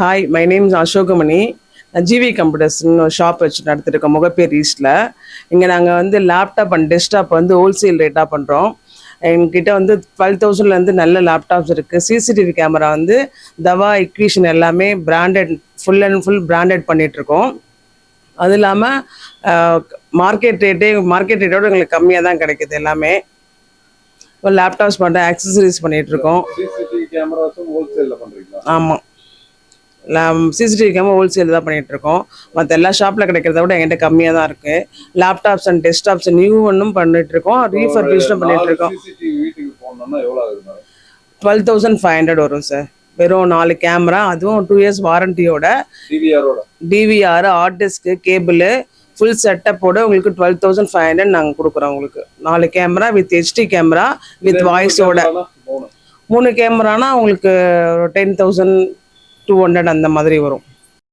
Hi my name is Ashokamani நான் GV கம்ப்யூட்டர்ஸ்னு ஒரு ஷாப் வச்சு நடத்திருக்கோம் முகப்பேர் ஈஸ்டில் இங்கே நாங்கள் வந்து லேப்டாப் அண்ட் டெஸ்க்டாப் வந்து ஹோல்சேல் ரேட்டாக பண்ணுறோம் எங்ககிட்ட வந்து டுவெல் தௌசண்ட்லேருந்து நல்ல லேப்டாப்ஸ் இருக்குது சிசிடிவி கேமரா வந்து தவா இக்விஷன் எல்லாமே branded full and full branded பண்ணிகிட்ருக்கோம் அது இல்லாமல் மார்க்கெட் ரேட்டே மார்க்கெட் ரேட்டோட எங்களுக்கு கம்மியாக தான் கிடைக்குது எல்லாமே. லேப்டாப்ஸ் பண்ணுறோம் ஆக்சசரிஸ் பண்ணிகிட்ருக்கோம் ஆமாம் சிசிடிவி கேமரா ஹோல்சேல் தான் பண்ணிட்டு இருக்கோம் மற்ற எல்லா ஷாப்பில் கிடைக்கிறத விட என்கிட்ட கம்மியாக தான் இருக்கு. லேப்டாப்ஸ் அண்ட் டெஸ்க்டாப்ஸ் நியூ ஒன்றும் எவ்வளவு ஆகுது madam twelve thousand five hundred வரும் சார் வெறும் நாலு கேமரா அதுவும் டூ இயர்ஸ் வாரண்டியோட டிவிஆர் ஹார்ட் டிஸ்க்கு கேபிள் ஃபுல் செட்டப்போட உங்களுக்கு டுவெல் தௌசண்ட் ஃபைவ் ஹண்ட்ரட் நாங்கள் கொடுக்குறோம் உங்களுக்கு. நாலு camera with HD camera with வாய்ஸோட மூணு கேமரானா உங்களுக்கு டென் தௌசண்ட் டூ ஹண்ட்ரட் அந்த மாதிரி வரும்.